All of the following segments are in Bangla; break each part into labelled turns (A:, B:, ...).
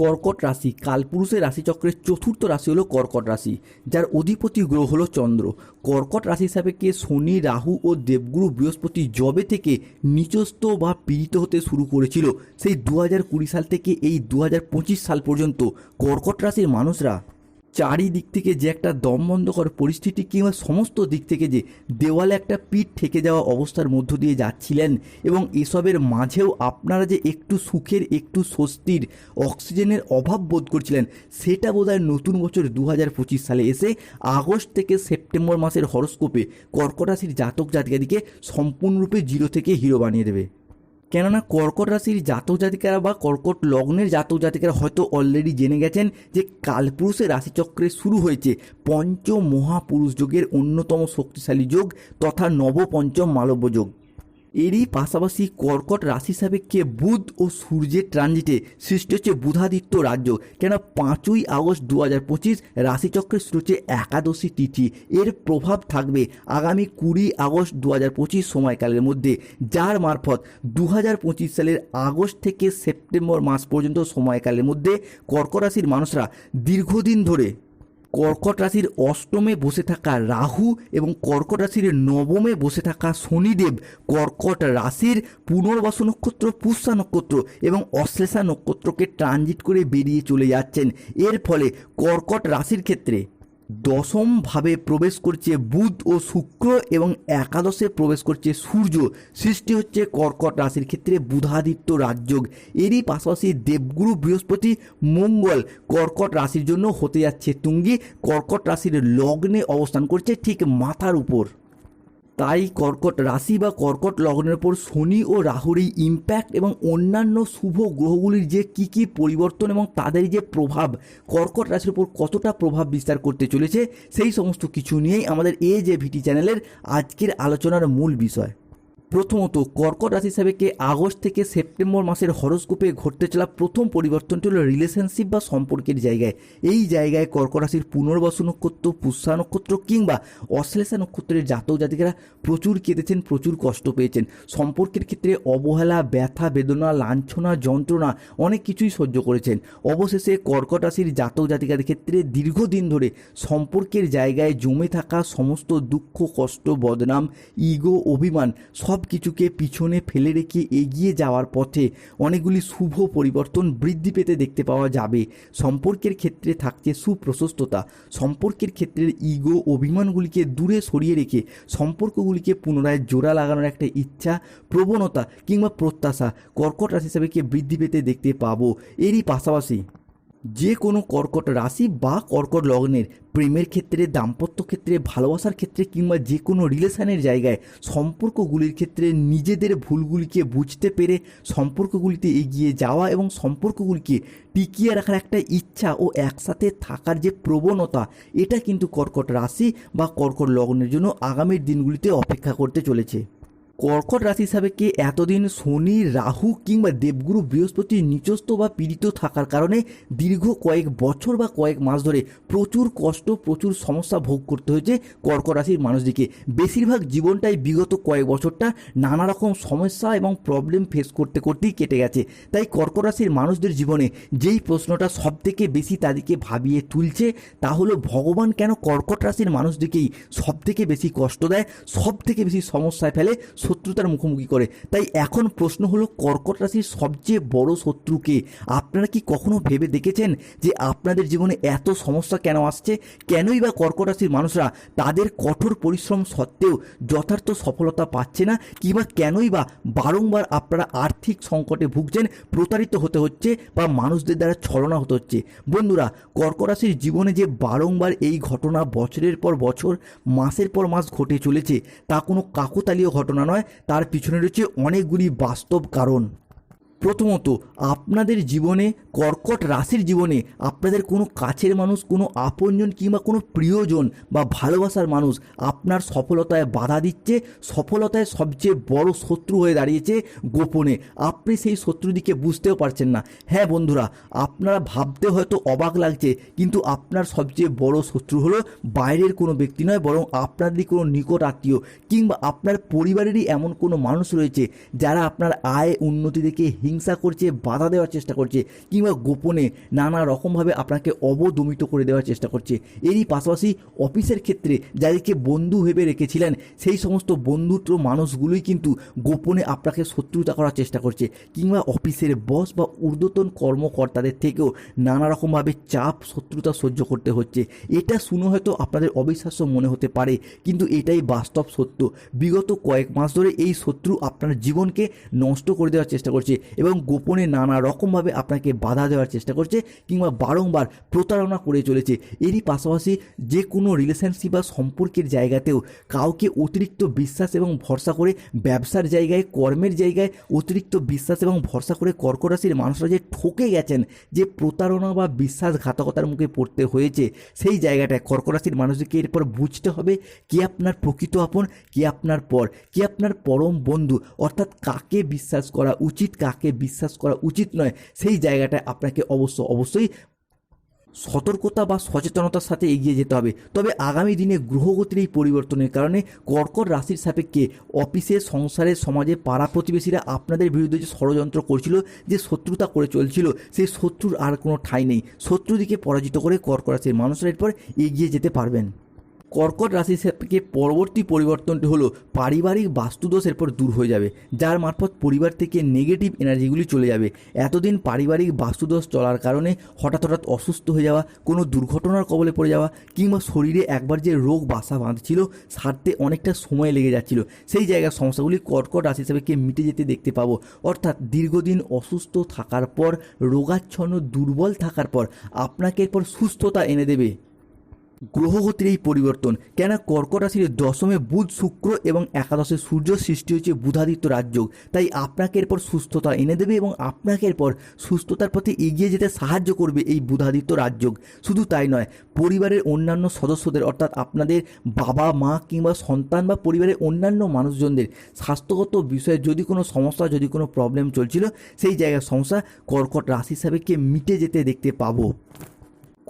A: কর্কট রাশি, কালপুরুষের রাশিচক্রের চতুর্থ রাশি হলো কর্কট রাশি, যার অধিপতি গ্রহ হলো চন্দ্র। কর্কট রাশি হিসাবে কে শনি, রাহু ও দেবগুরু বৃহস্পতি জবে থেকে নিচস্থ বা পীড়িত হতে শুরু করেছিল, সেই দু হাজার কুড়ি সাল থেকে এই দু হাজার পঁচিশ সাল পর্যন্ত কর্কট রাশির মানুষরা চারিদিক থেকে যে একটা দমবন্ধকর পরিস্থিতি কিংবা সমস্ত দিক থেকে যে দেওয়ালে একটা পিঠ ঠেকে যাওয়া অবস্থার মধ্য দিয়ে যাচ্ছিলেন এবং এসবের মাঝেও আপনারা যে একটু সুখের, একটু স্বস্তির, অক্সিজেনের অভাব বোধ করছিলেন, সেটা বোধহয় নতুন বছর দু হাজার পঁচিশ সালে এসে আগস্ট থেকে সেপ্টেম্বর মাসের হরস্কোপে কর্কট রাশির জাতক জাতিকাদিকে সম্পূর্ণরূপে জিরো থেকে হিরো বানিয়ে দেবে। কেননা কর্কট রাশির জাতক জাতিকারা বা কর্কট লগ্নের জাতক জাতিকারা হয়তো অলরেডি জেনে গেছেন যে কালপুরুষের রাশিচক্রে শুরু হয়েছে পঞ্চ মহাপুরুষ যোগের অন্যতম শক্তিশালী যোগ তথা নবপঞ্চম মালব্য যোগ। এরই পাশাপাশি কর্কট রাশি কে বুধ ও সূর্যের ট্রানজিটে সৃষ্টি হচ্ছে বুধাদিত্য রাজ্য। কেন পাঁচই আগস্ট দু হাজার পঁচিশ রাশিচক্রের শুরু হচ্ছে একাদশী তিথি। এর প্রভাব থাকবে আগামী কুড়ি আগস্ট দু হাজার পঁচিশ সময়কালের মধ্যে, যার মারফত দু হাজার পঁচিশ সালের আগস্ট থেকে সেপ্টেম্বর মাস পর্যন্ত সময়কালের মধ্যে কর্কট রাশির মানুষরা দীর্ঘদিন ধরে কর্কট রাশির অষ্টমে বসে থাকা রাহু এবং কর্কট রাশির নবমে বসে থাকা শনিদেব কর্কট রাশির পুনর্বাস নক্ষত্র, পুষ্যা নক্ষত্র এবং অশ্লেষা নক্ষত্রকে ট্রানজিট করে বেরিয়ে চলে যাচ্ছেন। এর ফলে কর্কট রাশির ক্ষেত্রে দশমভাবে প্রবেশ করছে বুধ ও শুক্র এবং একাদশে প্রবেশ করছে সূর্য। সৃষ্টি হচ্ছে কর্কট রাশির ক্ষেত্রে বুধাদিত্য রাজযোগ। এরই পাশাপাশি দেবগুরু বৃহস্পতি মঙ্গল কর্কট রাশির জন্য হতে যাচ্ছে তুঙ্গি। কর্কট রাশির লগ্নে অবস্থান করছে ঠিক মাথার উপর। তাই কর্কট রাশি বা কর্কট লগ্নের উপর শনি ও রাহুর এই ইম্প্যাক্ট এবং অন্যান্য শুভ গ্রহগুলির যে কি কি পরিবর্তন এবং তাদের যে প্রভাব, কর্কট রাশির উপর কতটা প্রভাব বিস্তার করতে চলেছে, সেই সমস্ত কিছু নিয়েই আমাদের এ যে ভিটি চ্যানেলের আজকের আলোচনার মূল বিষয়। প্রথমত কর্কট রাশি হিসাবে কে আগস্ট থেকে সেপ্টেম্বর মাসের হরস্কোপে ঘটতে চলা প্রথম পরিবর্তনটি হলো রিলেশনশিপ বা সম্পর্কের জায়গায়। এই জায়গায় কর্কট রাশির পুনর্বাসু নক্ষত্র, পুষ্যা নক্ষত্র কিংবা অশ্লেষা নক্ষত্রের জাতক জাতিকারা প্রচুর কেঁদেছেন, প্রচুর কষ্ট পেয়েছেন। সম্পর্কের ক্ষেত্রে অবহেলা, ব্যথা, বেদনা, লাঞ্ছনা, যন্ত্রণা অনেক কিছুই সহ্য করেছেন। অবশেষে কর্কট রাশির জাতক জাতিকাদের ক্ষেত্রে দীর্ঘদিন ধরে সম্পর্কের জায়গায় জমে থাকা সমস্ত দুঃখ, কষ্ট, বদনাম, ইগো, অভিমান সব কিছুকে পিছনে ফেলে রেখে এগিয়ে যাওয়ার পথে অনেকগুলি শুভ পরিবর্তন বৃদ্ধি পেতে দেখতে পাওয়া যাবে। সম্পর্কের ক্ষেত্রে থাকছে সুপ্রশস্ততা। সম্পর্কের ক্ষেত্রে ইগো অভিমানগুলিকে দূরে সরিয়ে রেখে সম্পর্কগুলিকে পুনরায় জোড়া লাগানোর একটা ইচ্ছা, প্রবণতা কিংবা প্রত্যাশা, কর্কট রাশি হিসাবে বৃদ্ধি পেতে দেখতে পাবো। এরই পাশাপাশি যে কোনো কর্কট রাশি বা কর্কট লগ্নের প্রেমের ক্ষেত্রে, দাম্পত্য ক্ষেত্রে, ভালোবাসার ক্ষেত্রে কিংবা যে কোনো রিলেশনের জায়গায় সম্পর্কগুলির ক্ষেত্রে নিজেদের ভুলগুলিকে বুঝতে পেরে সম্পর্কগুলিতে এগিয়ে যাওয়া এবং সম্পর্কগুলিকে টিকিয়ে রাখার একটা ইচ্ছা ও একসাথে থাকার যে প্রবণতা, এটা কিন্তু কর্কট রাশি বা কর্কট লগ্নের জন্য আগামীর দিনগুলিতে অপেক্ষা করতে চলেছে। কর্কট রাশি হিসাবে কে এতদিন শনি, রাহু কিংবা দেবগুরু বৃহস্পতি নিচস্থ বা পীড়িত থাকার কারণে দীর্ঘ কয়েক বছর বা কয়েক মাস ধরে প্রচুর কষ্ট, প্রচুর সমস্যা ভোগ করতে হয়েছে কর্কট রাশির মানুষদিকে? বেশিরভাগ জীবনটাই বিগত কয়েক বছরটা নানা রকম সমস্যা এবং প্রবলেম ফেস করতে করতেই কেটে গেছে। তাই কর্কট রাশির মানুষদের জীবনে যেই প্রশ্নটা সব থেকে বেশি তাদেরকে ভাবিয়ে তুলছে, তা হলো ভগবান কেন কর্কট রাশির মানুষদিকেই সব থেকে বেশি কষ্ট দেয় সব থেকে বেশি সমস্যায় ফেলে শত্রুতার মুখোমুখি করে। তাই এখন প্রশ্ন হলো কর্কট রাশির সবচেয়ে বড় শত্রুকে আপনারা কি কখনো ভেবে দেখেছেন যে আপনাদের জীবনে এত সমস্যা কেন আসছে? কেনই বা কর্কট রাশির মানুষরা তাদের কঠোর পরিশ্রম সত্ত্বেও যথার্থ সফলতা পাচ্ছে না? কিংবা কেনই বা বারংবার আপনারা আর্থিক সংকটে ভুগছেন, প্রতারিত হতে হচ্ছে বা মানুষদের দ্বারা ছলনা হতে হচ্ছে? বন্ধুরা, কর্কট রাশির জীবনে যে বারংবার এই ঘটনা বছরের পর বছর, মাসের পর মাস ঘটে চলেছে, তা কোনো কাকতালীয় ঘটনা নয়। তার পিছনে রয়েছে অনেকগুলি বাস্তব কারণ। প্রথমত, আপনাদের জীবনে, কর্কট রাশির জীবনে আপনাদের কোনো কাছের মানুষ, কোনো আপনজন কিংবা কোনো প্রিয়জন বা ভালোবাসার মানুষ আপনার সফলতায় বাধা দিচ্ছে, সফলতায় সবচেয়ে বড় শত্রু হয়ে দাঁড়িয়েছে গোপনে। আপনি সেই শত্রুদিকে বুঝতেও পারছেন না। হ্যাঁ বন্ধুরা, আপনারা ভাবতে হয়তো অবাক লাগছে, কিন্তু আপনার সবচেয়ে বড় শত্রু হলো বাইরের কোনো ব্যক্তি নয়, বরং আপনাদেরই কোনো নিকট আত্মীয় কিংবা আপনার পরিবারেরই এমন কোনো মানুষ রয়েছে যারা আপনার আয় উন্নতি দেখে হিংসা করছে, বাধা দেওয়ার চেষ্টা করছে, কিংবা গোপনে নানা রকমভাবে আপনাকে অবদমিত করে দেওয়ার চেষ্টা করছে। এরই পাশাপাশি অফিসের ক্ষেত্রে যাদেরকে বন্ধু ভেবে রেখেছিলেন, সেই সমস্ত বন্ধুত্ব মানুষগুলোই কিন্তু গোপনে আপনাকে শত্রুতা করার চেষ্টা করছে, কিংবা অফিসের বস বা ঊর্ধ্বতন কর্মকর্তাদের থেকেও নানা রকমভাবে চাপ, শত্রুতা সহ্য করতে হচ্ছে। এটা শুনে হয়তো আপনাদের অবিশ্বাস্য মনে হতে পারে, কিন্তু এটাই বাস্তব সত্য। বিগত কয়েক মাস ধরে এই শত্রু আপনার জীবনকে নষ্ট করে দেওয়ার চেষ্টা করছে এবং গোপনে নানা রকমভাবে আপনাকে বাধা দেওয়ার চেষ্টা করছে কিংবা বারংবার প্রতারণা করে চলেছে। এরই পাশাপাশি যে কোনো রিলেশনশিপ বা সম্পর্কের জায়গাতেও কাউকে অতিরিক্ত বিশ্বাস এবং ভরসা করে ব্যবসার জায়গায়, কর্মের জায়গায় অতিরিক্ত বিশ্বাস এবং ভরসা করে কর্কট রাশির মানুষরা যে ঠকে গেছেন, যে প্রতারণা বা বিশ্বাসঘাতকতার মুখে পড়তে হয়েছে, সেই জায়গাটায় কর্কট রাশির মানুষদেরকে এরপর বুঝতে হবে কে আপনার প্রকৃত আপন, কে আপনার পর, কে আপনার পরম বন্ধু, অর্থাৎ কাকে বিশ্বাস করা উচিত, কাকে বিশ্বাস করা উচিত নয়। সেই জায়গাটায় আপনাকে অবশ্য অবশ্যই সতর্কতা বা সচেতনতার সাথে এগিয়ে যেতে হবে। তবে আগামী দিনে গ্রহগতির এই পরিবর্তনের কারণে কর্কট রাশির সাপেক্ষে অফিসে, সংসারে, সমাজে পাড়া প্রতিবেশীরা আপনাদের বিরুদ্ধে যে ষড়যন্ত্র করছিল, যে শত্রুতা করে চলছিল, সেই শত্রুর আর কোনো ঠাঁই নেই। শত্রুদিকে পরাজিত করে কর্কট রাশির মানুষরা এরপর এগিয়ে যেতে পারবেন। কর্কট রাশি থেকে পরবর্তী পরিবর্তনটি হলো পারিবারিক বাস্তুদোষ এরপর দূর হয়ে যাবে, যার মারফত পরিবার থেকে নেগেটিভ এনার্জিগুলি চলে যাবে। এতদিন পারিবারিক বাস্তুদোষ চলার কারণে হঠাৎ হঠাৎ অসুস্থ হয়ে যাওয়া, কোনো দুর্ঘটনার কবলে পড়ে যাওয়া, কিংবা শরীরে একবার যে রোগ বাসা বাঁধছিল, সারতে অনেকটা সময় লেগে যাচ্ছিল। সেই জায়গার সমস্যাগুলি কর্কট রাশি হিসাবে মিটে যেতে দেখতে পাবো। অর্থাৎ দীর্ঘদিন অসুস্থ থাকার পর, রোগাচ্ছন্ন, দুর্বল থাকার পর, আপনাকে এরপর সুস্থতা এনে দেবে। গ্রহগতির এই পরিবর্তন। কেন কর্কট রাশির দশমে বুধ শুক্র এবং একাদশে সূর্য সৃষ্টি হয়েছে বুধাদিত্য রাজযোগ তাই আপনাকে এরপর সুস্থতা এনে দেবে এবং আপনাকে এরপর সুস্থতার পথে এগিয়ে যেতে সাহায্য করবে এই বুধাদিত্য রাজযোগ শুধু তাই নয়, পরিবারের অন্যান্য সদস্যদের, অর্থাৎ আপনাদের বাবা, মা কিংবা সন্তান বা পরিবারের অন্যান্য মানুষজনদের স্বাস্থ্যগত বিষয়ে যদি কোনো সমস্যা, যদি কোনো প্রবলেম চলছিল, সেই জায়গার সমস্যা কর্কট রাশি হিসাবে কে মিটে যেতে দেখতে পাবো।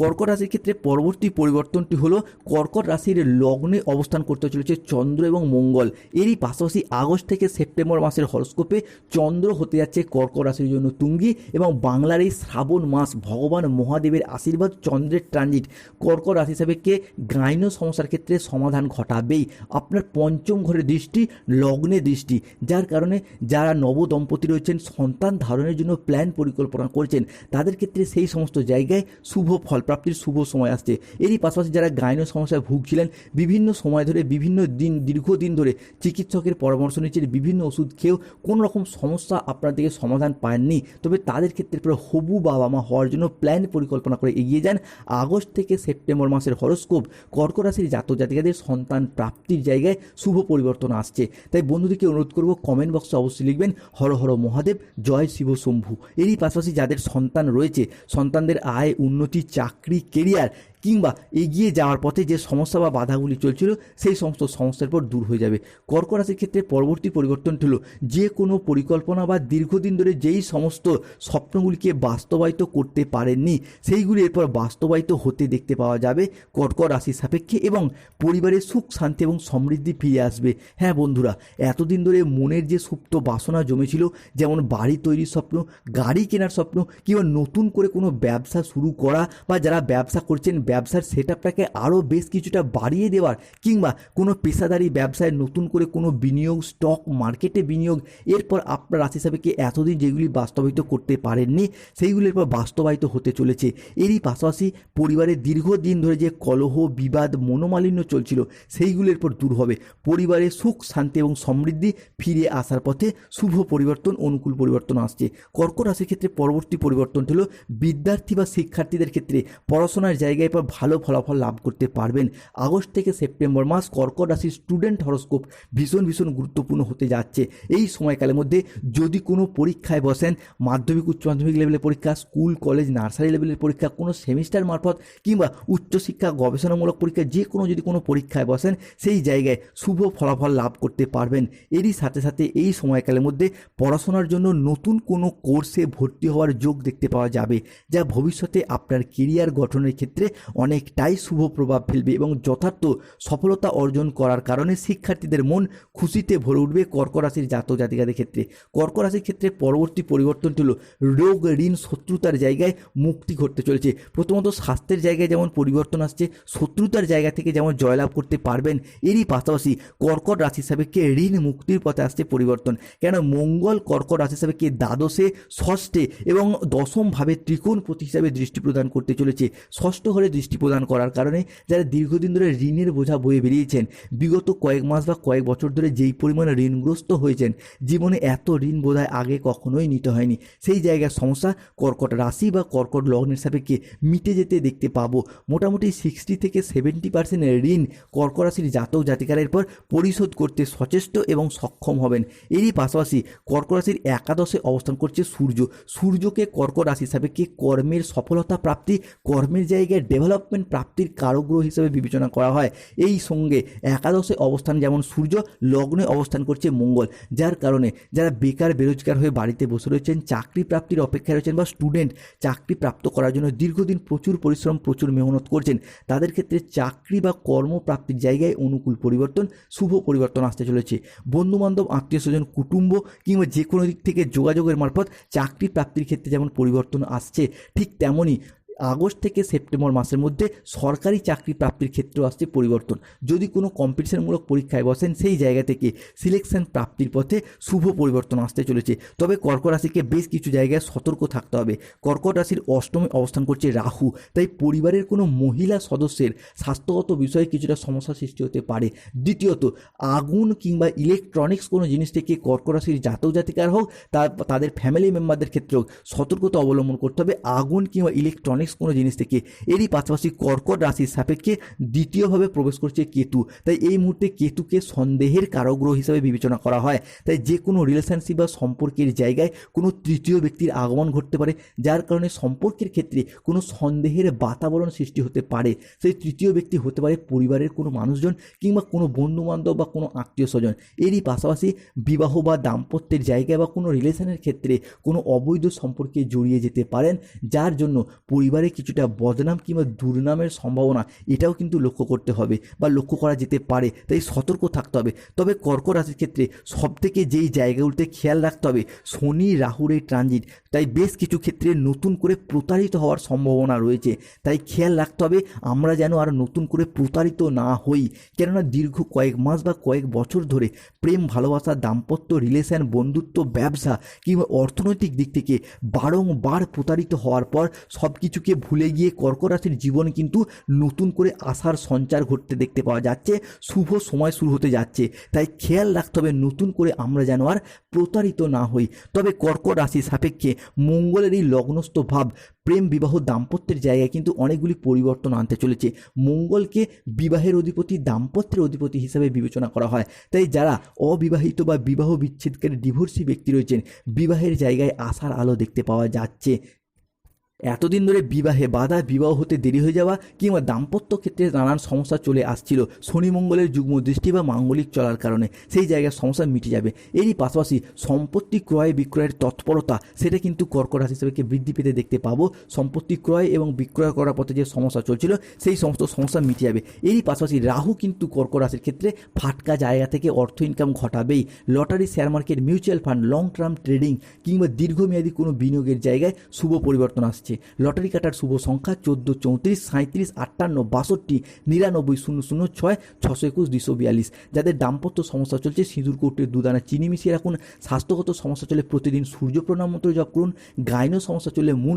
A: কর্কট রাশির ক্ষেত্রে পরবর্তী পরিবর্তনটি হলো কর্কট রাশির লগ্নে অবস্থান করতে চলেছে চন্দ্র এবং মঙ্গল। এরই পাশাপাশি আগস্ট থেকে সেপ্টেম্বর মাসের হরস্কোপে চন্দ্র হতে যাচ্ছে কর্কট রাশির জন্য তুঙ্গি এবং বাংলার এই শ্রাবণ মাস ভগবান মহাদেবের আশীর্বাদ, চন্দ্রের ট্রানজিট কর্কট রাশি হিসাবে কে গাইন সমস্যার ক্ষেত্রে সমাধান ঘটাবেই। আপনার পঞ্চম ঘরের দৃষ্টি, লগ্নে দৃষ্টি। যার কারণে যারা নবদম্পতি রয়েছেন, সন্তান ধারণের জন্য প্ল্যান পরিকল্পনা করছেন, তাদের ক্ষেত্রে সেই সমস্ত জায়গায় শুভ ফল প্রাপ্তির শুভ সময় আসছে। এরই পাশাপাশি যারা গাইনো সমস্যায় ভুগছিলেন, বিভিন্ন সময় ধরে, বিভিন্ন দিন, দীর্ঘদিন ধরে চিকিৎসকের পরামর্শ নিচ্ছেন, বিভিন্ন ওষুধ খেয়েও কোনো রকম সমস্যা আপনার দিকে সমাধান পাননি তবে তাদের ক্ষেত্রে পুরো হবু বাবা মা হওয়ার জন্য প্ল্যান পরিকল্পনা করে এগিয়ে যান। আগস্ট থেকে সেপ্টেম্বর মাসের হরস্কোপ কর্কট রাশির জাতক জাতিকাদের সন্তান প্রাপ্তির জায়গায় শুভ পরিবর্তন আসছে। তাই বন্ধুদেরকে অনুরোধ করব কমেন্ট বক্সে অবশ্যই লিখবেন, হর হর মহাদেব, জয় শিব শম্ভু। এরই পাশাপাশি যাদের সন্তান রয়েছে, সন্তানদের আয়, উন্নতি, চাকরি কেরিয়ার কিংবা এগিয়ে যাওয়ার পথে যে সমস্যা বা বাধাগুলি চলছিল, সেই সমস্ত সমস্যার পর দূর হয়ে যাবে। কর্কট রাশির ক্ষেত্রে পরবর্তী পরিবর্তনটি হলো, যে কোনো পরিকল্পনা বা দীর্ঘদিন ধরে যেই সমস্ত স্বপ্নগুলিকে বাস্তবায়িত করতে পারেননি, সেইগুলি এরপর বাস্তবায়িত হতে দেখতে পাওয়া যাবে কর্কট রাশির সাপেক্ষে এবং পরিবারের সুখ, শান্তি এবং সমৃদ্ধি ফিরে আসবে। হ্যাঁ বন্ধুরা, এতদিন ধরে মনের যে সুপ্ত বাসনা জমেছিল, যেমন বাড়ি তৈরির স্বপ্ন, গাড়ি কেনার স্বপ্ন, কিংবা নতুন করে কোনো ব্যবসা শুরু করা বা যারা ব্যবসা করছেন ব্যবসার সেট আপটাকে আরও বেশ কিছুটা বাড়িয়ে দেওয়ার কিংবা কোনো পেশাদারি ব্যবসায় নতুন করে কোনো বিনিয়োগ স্টক মার্কেটে বিনিয়োগ, এরপর আপনার রাশি কি এতদিন যেগুলি বাস্তবায়িত করতে পারেননি, সেইগুলির পর বাস্তবায়িত হতে চলেছে। এরই পাশাপাশি পরিবারের দীর্ঘদিন ধরে যে কলহ, বিবাদ, মনোমালিন্য চলছিল, সেইগুলির পর দূর হবে। পরিবারের সুখ, শান্তি এবং সমৃদ্ধি ফিরে আসার পথে শুভ পরিবর্তন, অনুকূল পরিবর্তন আসছে। কর্কট রাশির ক্ষেত্রে পরবর্তী পরিবর্তন হলো বিদ্যার্থী বা শিক্ষার্থীদের ক্ষেত্রে পড়াশোনার জায়গায় পর ভালো ফলাফল লাভ করতে পারবেন। আগস্ট থেকে সেপ্টেম্বর মাস কর্কট রাশির স্টুডেন্ট হরস্কোপ ভীষণ ভীষণ গুরুত্বপূর্ণ হতে যাচ্ছে। এই সময়কালের মধ্যে যদি কোনো পরীক্ষায় বসেন, মাধ্যমিক, উচ্চ মাধ্যমিক লেভেলের পরীক্ষা স্কুল কলেজ নার্সারি লেভেলের পরীক্ষা, কোনো সেমিস্টার মারফত কিংবা উচ্চশিক্ষা গবেষণামূলক পরীক্ষা, যে কোনো যদি কোনো পরীক্ষায় বসেন, সেই জায়গায় শুভ ফলাফল লাভ করতে পারবেন। এরই সাথে সাথে এই সময়কালের মধ্যে পড়াশোনার জন্য নতুন কোনো কোর্সে ভর্তি হওয়ার যোগ দেখতে পাওয়া যাবে, যা ভবিষ্যতে আপনার কেরিয়ার গঠনের ক্ষেত্রে অনেকটাই শুভ প্রভাব ফেলবে এবং যথার্থ সফলতা অর্জন করার কারণে শিক্ষার্থীদের মন খুশিতে ভরে উঠবে কর্ক রাশির জাতক জাতিকাদের ক্ষেত্রে। কর্ক রাশির ক্ষেত্রে পরবর্তী পরিবর্তনটি হলো রোগ, ঋণ, শত্রুতার জায়গায় মুক্তি ঘটতে চলেছে। প্রথমত স্বাস্থ্যের জায়গায় যেমন পরিবর্তন আসছে, শত্রুতার জায়গা থেকে যেমন জয়লাভ করতে পারবেন, এরই পাশাপাশি কর্কট রাশি সাপেক্ষে ঋণ মুক্তির পথে আসছে পরিবর্তন। কেন মঙ্গল কর্কট রাশি সাপেক্ষে দ্বাদশে, ষষ্ঠে এবং দশম ভাবে ত্রিকোণপতি হিসাবে দৃষ্টি প্রদান করতে চলেছে। ষষ্ঠ ঘরে দৃষ্টি প্রদান করার কারণে যারা দীর্ঘদিন ধরে ঋণের বোঝা বয়ে বেরিয়েছেন, বিগত কয়েক মাস বা কয়েক বছর ধরে যেই পরিমাণে ঋণগ্রস্ত হয়েছেন, জীবনে এত ঋণ বোধহয় আগে কখনোই নিতে হয়নি। সেই জায়গার সমস্যা, কর্কট রাশি বা কর্কট লগ্নের সাপেক্ষে মিটে যেতে দেখতে পাবো। মোটামুটি সিক্সটি থেকে সেভেন্টি পার্সেন্ট ঋণ কর্কট রাশির জাতক জাতিকারের পর পরিশোধ করতে সচেষ্ট এবং সক্ষম হবেন। এরই পাশাপাশি কর্কট রাশির একাদশে অবস্থান করছে সূর্য। সূর্যকে কর্কট রাশি সাপেক্ষে কর্মের সফলতা প্রাপ্তি, কর্মের জায়গায় ডেভেলপমেন্ট প্রাপ্তির কারগ্রহ হিসেবে বিবেচনা করা হয়। এই সঙ্গে একাদশে অবস্থান যেমন সূর্য, লগ্নে অবস্থান করছে মঙ্গল, যার কারণে যারা বেকার, বেরোজগার হয়ে বাড়িতে বসে রয়েছেন, চাকরি প্রাপ্তির অপেক্ষায় রয়েছেন বা স্টুডেন্ট, চাকরি প্রাপ্ত করার জন্য দীর্ঘদিন প্রচুর পরিশ্রম, প্রচুর মেহনত করছেন, তাদের ক্ষেত্রে চাকরি বা কর্মপ্রাপ্তির জায়গায় অনুকূল পরিবর্তন, শুভ পরিবর্তন আসতে চলেছে। বন্ধুবান্ধব আত্মীয় স্বজন কুটুম্ব কিংবা যে কোনো দিক থেকে যোগাযোগের মারফত চাকরি প্রাপ্তির ক্ষেত্রে যেমন পরিবর্তন আসছে, ঠিক তেমনই আগস্ট থেকে সেপ্টেম্বর মাসের মধ্যে সরকারি চাকরি প্রাপ্তির ক্ষেত্রেও আসছে পরিবর্তন। যদি কোনো কম্পিটিশনমূলক পরীক্ষায় বসেন, সেই জায়গা থেকে সিলেকশন প্রাপ্তির পথে শুভ পরিবর্তন আসতে চলেছে। তবে কর্কট রাশিকে বেশ কিছু জায়গায় সতর্ক থাকতে হবে। কর্কট রাশির অষ্টমে অবস্থান করছে রাহু। তাই পরিবারের কোনো মহিলা সদস্যের স্বাস্থ্যগত বিষয়ে কিছুটা সমস্যা সৃষ্টি হতে পারে। দ্বিতীয়ত, আগুন কিংবা ইলেকট্রনিক্স কোনো জিনিস থেকে কর্কট রাশির জাতক জাতিকার হোক তা তাদের ফ্যামিলি মেম্বারদের ক্ষেত্রেও সতর্কতা অবলম্বন করতে হবে। আগুন কিংবা ইলেকট্রনিক্স কোনো জিনিস থেকে এরই পাশাপাশি কর্কট রাশির সাপেক্ষে দ্বিতীয়ভাবে প্রবেশ করছে কেতু। তাই এই মুহূর্তে কেতুকে সন্দেহের কারগ্রহ হিসাবে বিবেচনা করা হয়। তাই যে কোনো রিলেশনশিপ বা সম্পর্কের জায়গায় কোনো তৃতীয় ব্যক্তির আগমন ঘটতে পারে, যার কারণে সম্পর্কের ক্ষেত্রে কোনো সন্দেহের বাতাবরণ সৃষ্টি হতে পারে। সেই তৃতীয় ব্যক্তি হতে পারে পরিবারের কোনো মানুষজন কিংবা কোনো বন্ধুবান্ধব বা কোনো আত্মীয় স্বজন এরই পাশাপাশি বিবাহ বা দাম্পত্যের জায়গায় বা কোনো রিলেশনের ক্ষেত্রে কোনো অবৈধ সম্পর্কে জড়িয়ে যেতে পারেন, যার জন্য পরিবারে কিছুটা বদনাম কিংবা দুর্নামের সম্ভাবনা, এটাও কিন্তু লক্ষ্য করতে হবে বা লক্ষ্য করা যেতে পারে। তাই সতর্ক থাকতে হবে। তবে কর্কট রাশির ক্ষেত্রে সবথেকে যেই জায়গাগুলোতে খেয়াল রাখতে হবে, শনি রাহুর এই ট্রানজিট তাই বেশ কিছু ক্ষেত্রে নতুন করে প্রতারিত হওয়ার সম্ভাবনা রয়েছে। তাই খেয়াল রাখতে হবে, আমরা যেন আর নতুন করে প্রতারিত না হই। কেননা দীর্ঘ কয়েক মাস বা কয়েক বছর ধরে প্রেম, ভালোবাসা, দাম্পত্য রিলেশন বন্ধুত্ব, ব্যবসা কিংবা অর্থনৈতিক দিক থেকে বারংবার প্রতারিত হওয়ার পর সব কিছুকে ভুলে গিয়ে কর্কট রাশির জীবন কিন্তু নতুন করে আশার সঞ্চার ঘটতে দেখতে পাওয়া যাচ্ছে, শুভ সময় শুরু হতে যাচ্ছে। তাই খেয়াল রাখতে হবে নতুন করে আমরা যেন আর প্রতারিত না হই। তবে কর্কট রাশি সাপেক্ষে মঙ্গলের এই লগ্নস্থ ভাব, প্রেম বিবাহ দাম্পত্যের জায়গায় কিন্তু অনেকগুলি পরিবর্তন আনতে চলেছে। মঙ্গলকে বিবাহের অধিপতি, দাম্পত্যের অধিপতি হিসাবে বিবেচনা করা হয়। তাই যারা অবিবাহিত বা বিবাহ বিচ্ছেদকারী ডিভোর্সি ব্যক্তি রয়েছেন, বিবাহের জায়গায় আশার আলো দেখতে পাওয়া যাচ্ছে। এতদিন ধরে বিবাহে বাধা, বিবাহ হতে দেরি হয়ে যাওয়া কিংবা দাম্পত্য ক্ষেত্রে নানান সমস্যা চলে আসছিল শনি মঙ্গলের যুগ্ম দৃষ্টি বা মাঙ্গলিক চলার কারণে। সেই জায়গায় সমস্যা মিটে যাবে। এরই পাশাপাশি সম্পত্তি ক্রয়, বিক্রয়ের তৎপরতা, সেটা কিন্তু কর্কট রাশি হিসেবে বৃদ্ধি পেতে দেখতে পাবো। সম্পত্তি ক্রয় এবং বিক্রয় করার পথে যে সমস্যা চলছিল, সেই সমস্ত সমস্যা মিটে যাবে। এরই পাশাপাশি রাহু কিন্তু কর্কট রাশির ক্ষেত্রে ফাটকা জায়গা থেকে অর্থ income ঘটাবেই। Lottery share market mutual fund long term trading কিংবা দীর্ঘমেয়াদী কোনো বিনিয়োগের জায়গায় শুভ পরিবর্তন আসছে। লটারি কাটার শুভ সংখ্যা চোদ্দ, চৌত্রিশ সাঁত্রিশ আটান্ন, বাষট্টি, নিরানব্বই, শূন্য শূন্য, ছয়, ছশো একুশ দুশো বিয়াল্লিশ। যাদের দাম্পত্য সমস্যা চলছে, সিঁদুর কোর্টে দুদানা, চিনি মিশিয়ে রাখুন। স্বাস্থ্যগত সমস্যা চলে প্রতিদিন সূর্য প্রণাম মন্ত্র জপ করুন। গাইনো সমস্যা চলে মুন